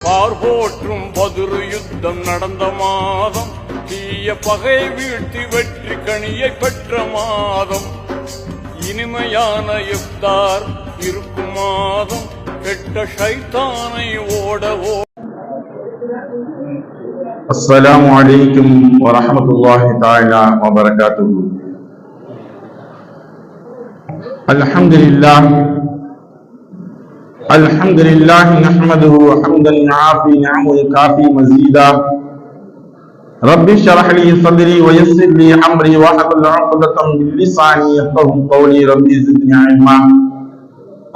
பார் போற்றும் பதிரு யுத்தம் நடந்த மாதம் தீய பகை வீழ்த்தி வெற்றி கனியை பெற்ற மாதம் இனிமையான இஃப்தார் இருக்கும் மாதம் கெட்ட ஷைத்தானை ஓட ஓ السلام عليكم ورحمة الله تعالى وبركاته الحمد لله الحمد لله نحمده حمدا يعافي نعمه كافي مزيدا رب اشرح لي صدري ويسر لي امري واحلل عقدة من لساني يفقهوا قولي ربي زدني علما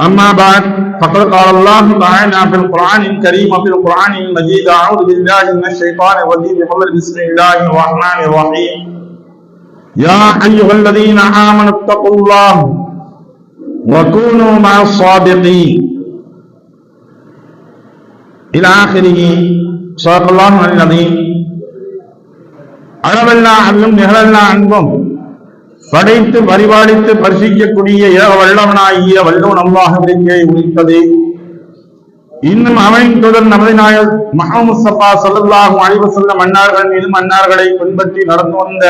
أما بعد فقد قال الله تعالى في القرآن الكريم وفي القرآن المجيد أعوذ بالله من الشيطان الرجيم بسم الله الرحمن الرحيم يا أيها الذين آمنوا اتقوا الله وكونوا مع الصادقين إلى آخره صدق الله العظيم அளவெல்லாம் அன்பும் நிகழெல்லாம் அன்பும் படைத்து பரிபாலித்து பரிசிக்கக்கூடிய ஏக வல்லவனாகிய வல்லவன் அல்லாஹவிற்கே உரித்தது இன்னும் அவன் தொடர் நமது நாயர் மஹமது சப்பா சல்லாஹும் அழிவு செல்ல மன்னார்கள் மீதும் மன்னார்களை பின்பற்றி நடந்து வந்த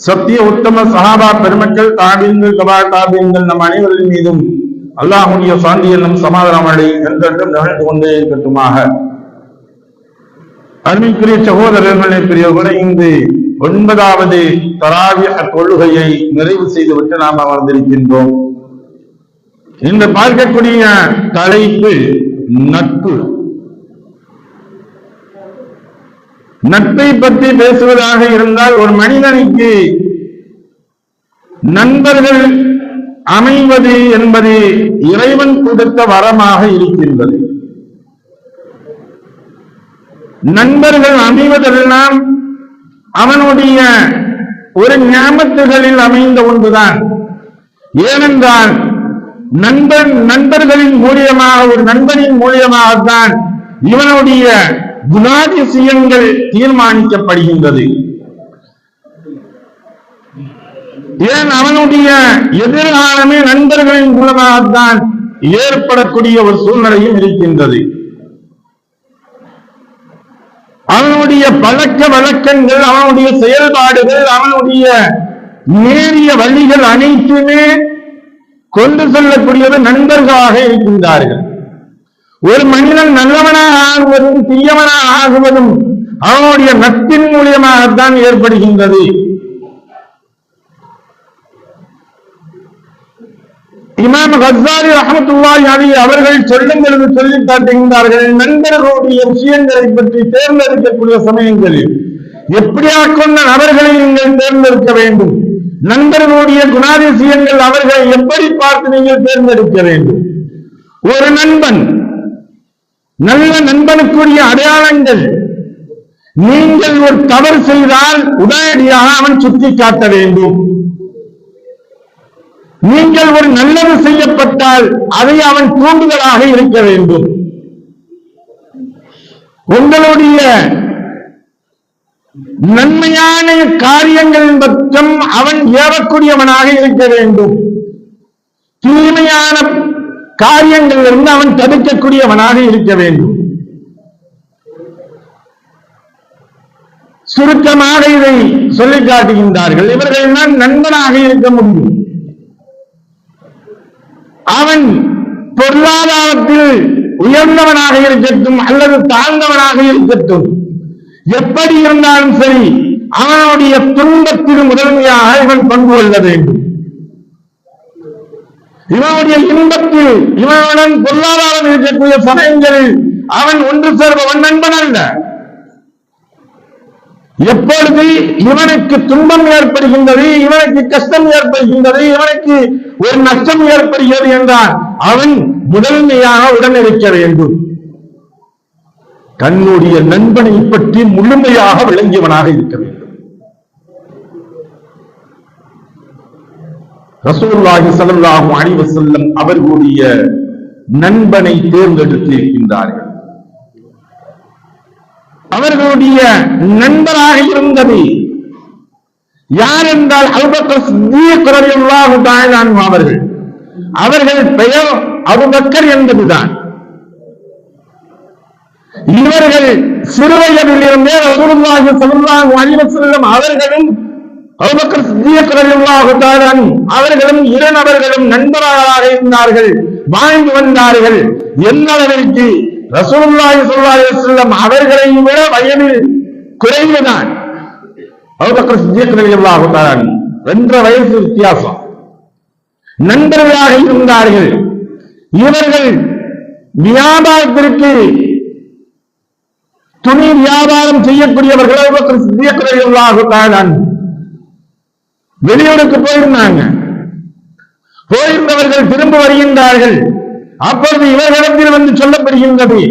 சத்திய உத்தம சஹாபா பெருமக்கள் தாபீன்கள் கபா தாபீன்கள் நம் அனைவரின் மீதும் அல்லாஹுடைய சாந்தி என்னும் சமாதானமடை அடை என்றென்றும் நிகழ்ந்து கொண்டே இருக்கட்டுமாக. அருமைக்குரிய சகோதரர்களே பெரியவர்களே இங்கு ஒன்பதாவது தராவிய கொள்கையை நிறைவு செய்துவிட்டு நாம் அமர்ந்திருக்கின்றோம். இந்த பார்க்கக்கூடிய தலைப்பு நட்பு. நட்பை பற்றி பேசுவதாக இருந்தால் ஒரு மனிதனுக்கு நண்பர்கள் அமைவது என்பது இறைவன் கொடுத்த வரமாக இருக்கின்றது. நண்பர்கள் அமைவதெல்லாம் அவனுடைய ஒரு ஞாபகத்துகளில் அமைந்த ஒன்றுதான். ஏனென்றால் நண்பன் நண்பர்களின் மூலியமாக ஒரு நண்பனின் மூலியமாகத்தான் இவனுடைய குணாதிசயங்கள் தீர்மானிக்கப்படுகின்றது. ஏன் அவனுடைய எதிர்காலமே நண்பர்களின் மூலமாகத்தான் ஏற்படக்கூடிய ஒரு சூழ்நிலையும் இருக்கின்றது. அவனுடைய பழக்க வழக்கங்கள் அவனுடைய செயல்பாடுகள் அவனுடைய நேரிய வழிகள் அனைத்துமே கொண்டு செல்லக்கூடியது நண்பர்களாக இருக்கின்றார்கள். ஒரு மனிதன் நல்லவனாக ஆகுவதும் தீயவனாக ஆகுவதும் அவனுடைய நட்பின் மூலியமாகத்தான் ஏற்படுகின்றது. இமாம் ஹசாரி ரஹமத்துல்லாஹி அலி அவர்கள் சொல்லுங்கள் பொழுது சொல்லி காட்டுகின்றார்கள் நண்பர்களுடைய விஷயங்களை பற்றி தேர்ந்தெடுக்கக்கூடிய சமயங்களில் எப்படியா கொண்ட நபர்களை நீங்கள் தேர்ந்தெடுக்க வேண்டும்? நண்பர்களுடைய குணாதிசயங்கள் அவர்களை எப்படி பார்த்து நீங்கள் தேர்ந்தெடுக்க வேண்டும்? ஒரு நண்பன் நல்ல நண்பனுக்குரிய அடையாளங்கள் நீங்கள் ஒரு தவறு செய்தால் உடனடியாக அவன் சுட்டி காட்ட வேண்டும். நீங்கள் ஒரு நல்லது செய்யப்பட்டால் அதை அவன் தூண்டுதலாக இருக்க வேண்டும். உங்களுடைய நன்மையான காரியங்களின் பக்கம் அவன் ஏறக்கூடியவனாக இருக்க வேண்டும். தீமையான காரியங்களிலிருந்து அவன் தடுக்கக்கூடியவனாக இருக்க வேண்டும். சுருக்கமாக இதை சொல்லிக் காட்டுகின்றார்கள். இவர்கள் தான் நண்பனாக இருக்க முடியும். அவன் பொருளாதாரத்தில் உயர்ந்தவனாக இருக்கட்டும் அல்லது தாழ்ந்தவனாக இருக்கட்டும் எப்படி இருந்தாலும் சரி அவனுடைய துன்பத்தில் முதன்மையாக இவன் பங்கு கொள்ள வேண்டும். இவனுடைய இன்பத்தில் இவனுடன் பொருளாதாரம் இருக்கக்கூடிய சமயங்களில் அவன் ஒன்று சேர்பவன் நண்பன் அல்ல. எப்பொழுது இவனுக்கு துன்பம் ஏற்படுகின்றது இவனுக்கு கஷ்டம் ஏற்படுகின்றது இவனுக்கு ஒரு நஷ்டம் ஏற்படுகிறது என்றால் அவன் முதன்மையாக உடனிருக்க வேண்டும். தன்னுடைய நண்பனை பற்றி முழுமையாக விளங்கியவனாக இருக்க வேண்டும். ரசூல்லாஹி ஸல்லல்லாஹு அணிவ வஸல்லம் அவர்களுடைய நண்பனை தேர்ந்தெடுத்து இருக்கின்றார்கள் அவர்களுடைய நண்பராக இருந்தது யார் என்றால் அல்பக்கர் சித்திக் அவர்கள். அவர்கள் பெயர் அபுபக்கர் என்பதுதான். இவர்கள் சிறுவயதில் இருந்தே ரசூலுல்லாஹி ஸல்லல்லாஹு அலைஹி வஸல்லம் அவர்களும் அபூபக்கர் சித்திக் ரலியல்லாஹு தஆலா அவர்களும் இரு நபர்களும் நண்பர்களாக இருந்தார்கள் வாழ்ந்து வந்தார்கள். எந்த அளவிற்கு ரசூலுல்லாஹி ஸல்லல்லாஹு அலைஹி வஸல்லம் அவர்களை விட வயதில் குறைவுதான். அபுபக்கர் சித்தியக் ரலியல்லாஹு தஆலா ரெண்டரை வயசு வித்தியாசம். நண்பர்களாக இருந்தார்கள். இவர்கள் வியாபாரத்திற்கு துணி வியாபாரம் செய்யக்கூடியவர்கள் அபுபக்கர் சித்தியக் ரலியல்லாஹு தஆலா வெளியூருக்கு போயிருந்தாங்க. போயிருந்தவர்கள் திரும்ப வருகின்றார்கள். அப்பொழுது இவர்களிடத்தில் வந்து சொல்லப்படுகின்றது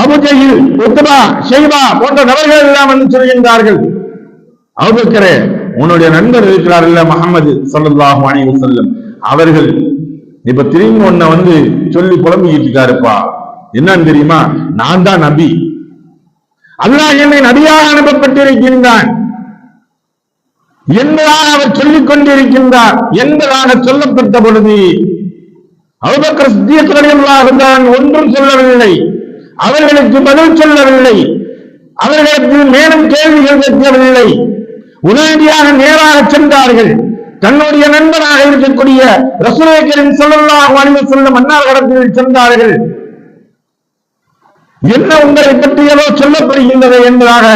அபுஜெயில் உத்தமா ஷைபா போன்ற நபர்கள் எல்லாம் வந்து சொல்கின்றார்கள். அபுக்கரே உன்னுடைய நண்பர் இருக்கிறார்கள் முகமது சல்லாஹு அலைஹி செல்லும் அவர்கள் இப்ப திரும்பி உன்னை வந்து சொல்லி புலம்பிக்கிட்டு இருக்காருப்பா. என்னன்னு தெரியுமா? நான் தான் நபி. அல்லாஹ் என்னை நபியாக அனுப்பப்பட்டிருக்கின்றான். என்பதாக அவர் சொல்லிக் கொண்டிருக்கின்றார். என்பதாக சொல்லப்பட்ட பொழுது அபூபக்கர் சித்திக் ரலியல்லாஹு தான் ஒன்றும் சொல்லவில்லை. அவர்களுக்கு பதில் சொல்லவில்லை. அவர்களுக்கு மேலும் கேள்விகள் வைக்கவில்லை உடனடியாக நேராக சென்றார்கள். தன்னுடைய நண்பராக இருக்கக்கூடிய ரசூலை சொல்லலாக ஸல்லல்லாஹு அலைஹி மன்னார் கடத்தில் சென்றார்கள். என்ன உங்களை பற்றி ஏதோ சொல்லப்படுகின்றது என்பதாக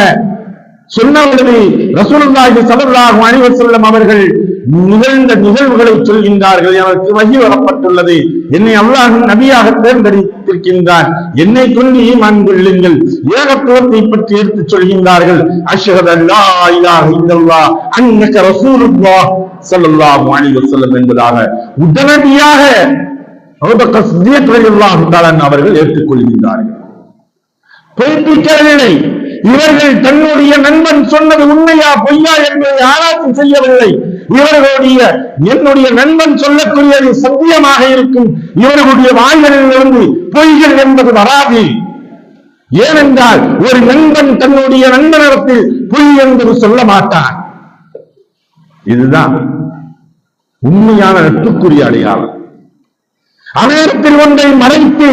சொன்னவர்களே ரசூலுல்லாஹி ஸல்லல்லாஹு அலைஹி வஸல்லம் அவர்கள் நிகழ்ந்த நிகழ்வுகளை சொல்கின்றார்கள். எனக்கு வகி வரப்பட்டுள்ளது. என்னை அல்லாஹ் நபியாக தேர்ந்தெடுத்திருக்கின்றான் என்னை கொண்டு ஈமான் கொள்ளுங்கள். ஏகத்துவத்தை பற்றி எடுத்துச் சொல்கின்றார்கள். அஷ்ஹத் அல்லா இலாஹ இல்லல்லாஹ் அன்னக ரசூலுல்லாஹ் ஸல்லல்லாஹு அலைஹி வஸல்லம் என்பதாக உடனடியாக அபூபக்கர் சித்தியக் ரலியல்லாஹு தஆலா அவர்கள் ஏற்றுக்கொள்கின்றார்கள். பொய்ப்பிக்கவில்லை இவர்கள் தன்னுடைய நண்பன் சொன்னது உண்மையா பொய்யா என்பதை ஆராய்ச்சி செய்யவில்லை. இவர்களுடைய என்னுடைய நண்பன் சொல்லக்கூடியது சத்தியமாக இருக்கும். இவர்களுடைய வாய்களிலிருந்து பொய்கள் என்பது வராது. ஏனென்றால் ஒரு நண்பன் தன்னுடைய நண்பனிடத்தில் பொய் என்பது சொல்ல மாட்டான். இதுதான் உண்மையான நட்புக்குரிய அடையாளம். அநேரத்தில் ஒன்றை மறைத்து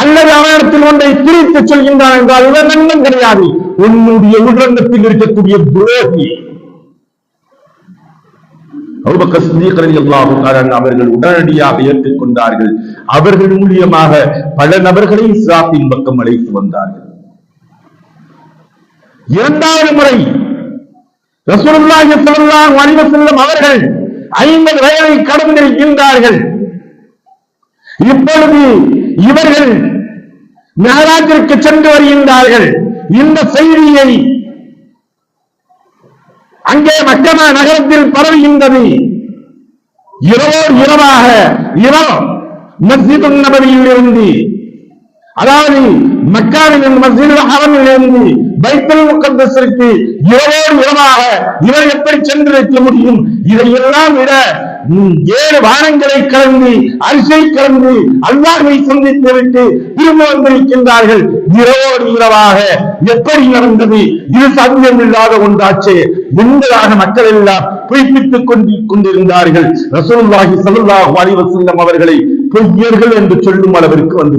அல்லது அவனிடத்தில் ஒன்றை பிரித்து சொல்கின்றான் என்றால் இவன் நண்பன் கிடையாது. உன்னுடைய உடனத்தில் இருக்கக்கூடிய துரோகி. அவர்கள் உடனடியாக ஏற்றுக்கொண்டார்கள் அவர்கள் மூலியமாக பல நபர்களை இஸ்லாத்தின் பக்கம் அழைத்து வந்தார்கள். இரண்டாவது முறை ரசூலுல்லாஹி ஸல்லல்லாஹு அலைஹி வஸல்லம் அவர்கள் ஐம்பது வயதை கடந்திருக்கின்றார்கள் இப்பொழுது இவர்கள் மேலாத்திற்கு சென்று வருகின்றார்கள். இந்த செய்தியை அங்கே மக்கமா நகரத்தில் பரவுகின்றது. இரவோடு இரவாக இரவு மஸ்ஜிது நபரியில் இருந்து அதாவது மக்காவின் மஸ்ஜிது ஹரமில் இருந்து பைத்தல் முகத்தஸிற்கு இரவோடு இரவாக இவர் எப்படி சென்று வைக்க முடியும்? இதையெல்லாம் விட ஏழு வானங்களை கலந்து அரிசை கலந்து அல்லாஹை சந்தித்து விட்டு திரும்ப வந்திருக்கின்றார்கள். இரவோடு இரவாக எப்படி நடந்தது? இது சாத்தியமில்லாத ஒன்றாச்சே. என்பதாக மக்கள் எல்லாம் பொய்ப்பித்துக் கொண்டு கொண்டிருந்தார்கள். ரசூல்லாஹி சலுல்லாஹு அலிவசல்லம் அவர்களை பொய்யர்கள் என்று சொல்லும் அளவிற்கு வந்து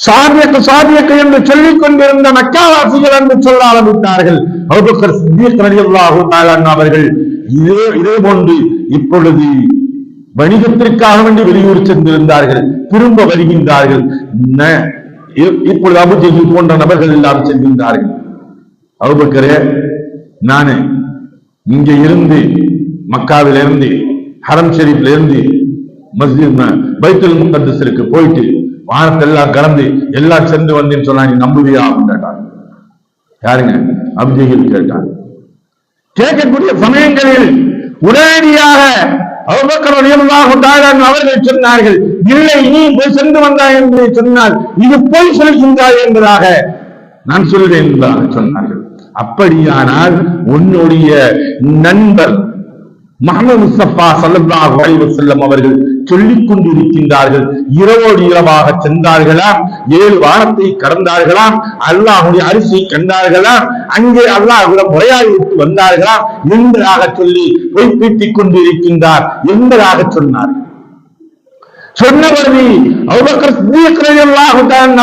விட்டார்கள் சாதியக்கு சாதியக்கு என்று சொல்லிக் கொண்டிருந்த மக்காவாசிகள் என்று சொல்ல ஆரம்பித்தார்கள். அபூபக்கர் சித்திக் ரலியல்லாஹு அவர்கள் இதே இதே போன்று இப்பொழுது வணிகத்திற்காக வேண்டி வெளியூர் சென்றிருந்தார்கள் திரும்ப வருகின்றார்கள். இப்பொழுது அபுஜெகில் போன்ற நபர்கள் எல்லாம் செல்கின்றார்கள் அபுபக்கரே நானு இங்கே இருந்து மக்காவிலிருந்து ஹரம் ஷெரீப்ல இருந்து மஸ்ஜித் ம- பைத்துல் முகத்தஸிற்கு போயிட்டு வானத்தெல்லாம் கலந்து எல்லாம் சென்று வந்தேன்னு சொன்னா நீ நம்புவியா அப்படின்னு கேட்டாங்க யாருங்க? அபிஜெகில் கேட்டாங்க கேட்கக்கூடிய சமயங்களில் உடனடியாக அபூபக்கர் ரலியல்லாஹு தஆலா அன்ஹு அவர்கள் சொன்னார்கள் இல்லை நீ போய் சென்று வந்தாய் என்று சொன்னால் இது போய் சொல்கின்றாய் என்பதாக நான் சொல்வேன் என்பதாக சொன்னார்கள். அப்படியானால் உன்னுடைய நண்பர் முகமது முஸ்தபா ஸல்லல்லாஹு செல்லம் அவர்கள் சொல்லிக் கொண்டிருக்கின்றார்கள். இரவோடு இரவாக சென்றார்களாம். ஏழு வானத்தை கடந்தார்களாம். அல்லாஹுடைய அரிசியை கண்டார்களாம். அங்கே அல்லாஹ்விடம் முறையாடிவிட்டு வந்தார்களாம். என்பதாக சொல்லி பொய்ப்பீட்டிக் கொண்டிருக்கின்றார். என்பதாக சொன்னார்கள் சொன்ன பொழுது அபூபக்கர்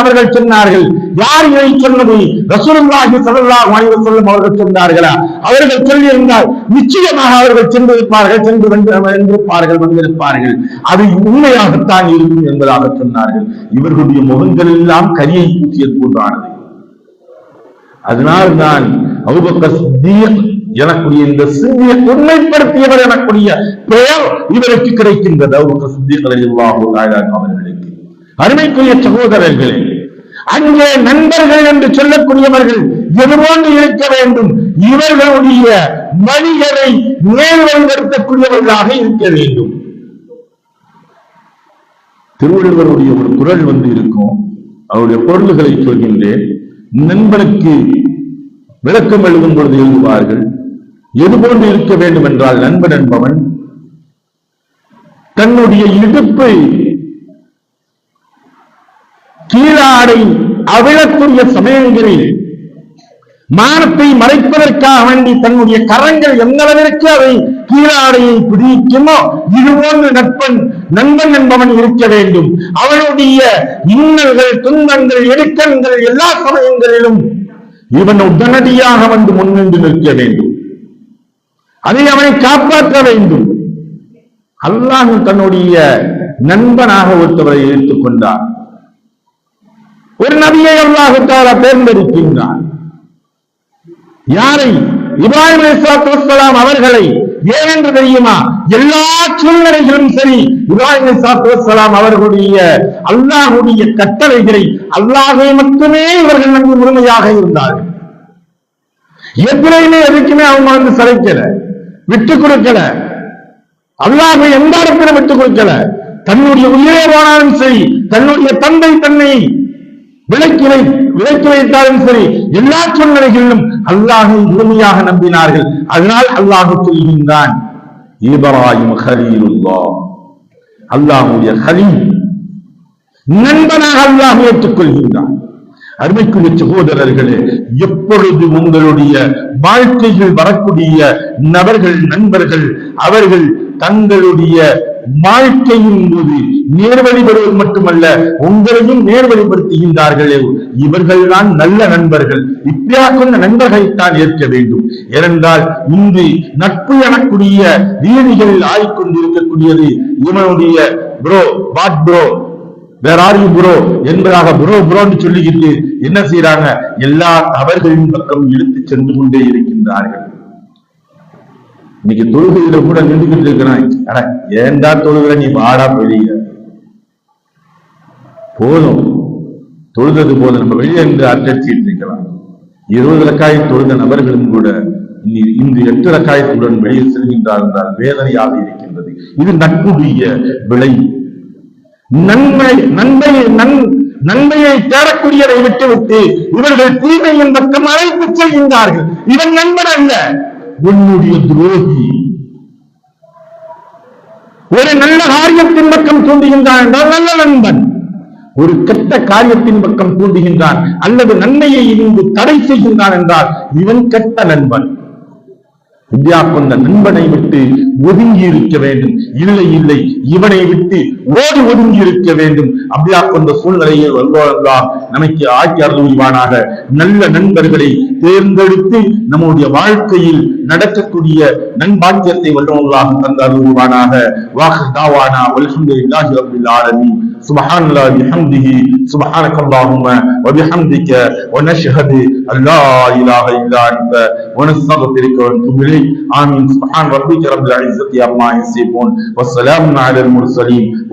அவர்கள் சொன்னார்கள். யார் இதை சொன்னது? ரசூலுல்லாஹி ஸல்லல்லாஹு அலைஹி வஸல்லம் அவர்கள் சொன்னார்களா? அவர்கள் சொல்லியிருந்தால் நிச்சயமாக அவர்கள் சென்றிருப்பார்கள் சென்று வந்து வந்திருப்பார்கள் வந்திருப்பார்கள். அது உண்மையாகத்தான் இருக்கும் என்பதாக சொன்னார்கள். இவர்களுடைய முகங்கள் எல்லாம் கரியை பூசியது போன்றானது அதனால் நான் அபூபக்கர் எனக்குரிய இந்த சிந்தியை உண்மைப்படுத்தியவர் எனக்குரிய பெயர் இவருக்கு கிடைக்கின்றது. அபூபக்கர் சித்திக் அவர்களுக்கு. அருமைக்குரிய சகோதரர்களே அங்கே நண்பர்கள் என்று சொல்லக்கூடியவர்கள் எதுவோன்று இருக்க வேண்டும்? இவர்களுடைய வழிகளை நேர்வழிப்படுத்தக்கூடியவர்களாக இருக்க வேண்டும். திருவள்ளுவருடைய ஒரு குரல் வந்து இருக்கும். அவருடைய பொருள்களை சொல்கின்றேன். நண்பனுக்கு விளக்கம் எழுதும் பொழுது எழுதுவார்கள். எது போன்று இருக்க வேண்டும் என்றால் நண்பன் என்பவன் தன்னுடைய இடுப்பை கீழாடை அவிழக்கூடிய சமயங்களில் மானத்தை மறைப்பதற்காக வேண்டி தன்னுடைய கரங்கள் எந்த அளவிற்கு அதை கீழாடையை பிடிக்குமோ இதுபோன்று நட்பன் நண்பன் என்பவன் இருக்க வேண்டும். அவனுடைய இன்னல்கள் துன்பங்கள் இடுக்கண்கள் எல்லா சமயங்களிலும் இவன் உடனடியாக வந்து முன்னின்று நிற்க வேண்டும். அதை அவனை காப்பாற்ற வேண்டும். அல்லாஹ் தன்னுடைய நண்பனாக ஒருத்தவரை எடுத்துக் கொண்டார் ஒரு நபியை அல்லாஹு தேர்ந்தெடுக்கின்றார் யாரை? இப்ராஹிம் அலிஸ்லாத்துலாம் அவர்களை. ஏனென்று தெரியுமா? எல்லா சூழ்நிலைகளும் சரி இப்ராஹிம் அலிஸ்லாத்துலாம் அவர்களுடைய அல்லாஹுடைய கட்டளைகளை அல்லாஹை மட்டுமே இவர்கள் நம்பி முழுமையாக இருந்தார்கள். எதிரையுமே எதுக்குமே அவங்க வந்து சளைக்கல. விட்டு கொடுக்கல. அல்லாஹ் எந்த இடத்திலும் விட்டு கொடுக்கல? தன்னுடைய உயிரே போனாலும் சரி தன்னுடைய தந்தை தன்னை விலக்கி வை விலக்கி வைத்தாலும் சரி எல்லா சூழ்நிலைகளிலும் அல்லாஹை முழுமையாக நம்பினார்கள். அதனால் அல்லாஹ் சொல்கின்றான் இப்ராஹிம் ஹலீலுல்லா அல்லாஹுடைய ஹரி நண்பனாக அல்லாஹ் ஏற்றுக்கொள்கின்றான் அருமைக்குரிய சகோதரர்களே எப்பொழுது உங்களுடைய வாழ்க்கையில் வரக்கூடிய நபர்கள் நண்பர்கள் அவர்கள் தங்களுடைய வாழ்க்கையின் போது நேர்வழிபடுவது மட்டுமல்ல உங்களையும் நேர்வழிப்படுத்துகின்றார்களே. இவர்கள்தான் நல்ல நண்பர்கள். இப்படியா கொண்ட நண்பர்களைத்தான் ஏற்க வேண்டும். ஏனென்றால் இன்று நட்பு எனக்கூடிய வீதிகளில் ஆய்கொண்டிருக்கக்கூடியது இவனுடைய ப்ரோ வாட் ப்ரோ வேற ஆர் யூ ப்ரோ என்பதாக ப்ரோ ப்ரோன்னு சொல்லிக்கிட்டு என்ன செய்யறாங்க எல்லா தவறுகளின் பக்கம் இழுத்து சென்று கொண்டே இருக்கின்றார்கள். இன்னைக்கு தொழுகையில கூட நின்றுகிட்டு இருக்கிறான். அட ஏன்டா தொழுகிற? நீ வாடா வெளிய. போதும். தொழுதது போதும். நம்ம வெளியே இருந்து அட்டடிச்சிட்டு இருக்கலாம் இருபது ரக்காய் தொழுத நபர்களும் கூட இனி- இன்று எட்டு ரக்காயத்துடன் வெளியே செல்கின்றார் என்றால் வேதனையாக இருக்கின்றது. இது நட்புடைய விளைவு நன்மை நன்மை நன் நன்மையை தேடக்கூடியதை விட்டுவிட்டு இவர்கள் தீமையின் பக்கம் அழைத்து செல்கின்றார்கள். இவன் நண்பன் அல்ல உன்னுடைய துரோகி. ஒரு நல்ல காரியத்தின் பக்கம் தூண்டுகின்றான் என்றால் நல்ல நண்பன். ஒரு கெட்ட காரியத்தின் பக்கம் தூண்டுகின்றான் அல்லது நன்மையை இருந்து தடை செய்கின்றான் என்றால் இவன் கெட்ட நண்பன். இந்தியா கொண்ட நண்பனை விட்டு ஒதுங்கி இருக்க வேண்டும். இல்லை இல்லை இவனை விட்டு ஓடி ஒதுங்கி இருக்க வேண்டும் அப்படியா கொண்ட சூழ்நிலையில் வந்தோம்தான் நமக்கு ஆக்கி அருள்வானாக நல்ல நண்பர்களை தேர்ந்தெடுத்து நம்முடைய வாழ்க்கையில் நடக்கக்கூடிய நண்பாக்கியத்தை வல்லவர்களாக தந்த அருள்வானாக வாக்கு தாவானா அல்ஹம்துலில்லாஹி ரப்பில் ஆலமீன் سبحان الله بحمده سبحانك اللهم وبحمدك ونشهد أن لا إله إلا أنت ونستغفرك ونتوب إليك آمين سبحان ربك رب العزة عما يصفون والسلام على المرسلين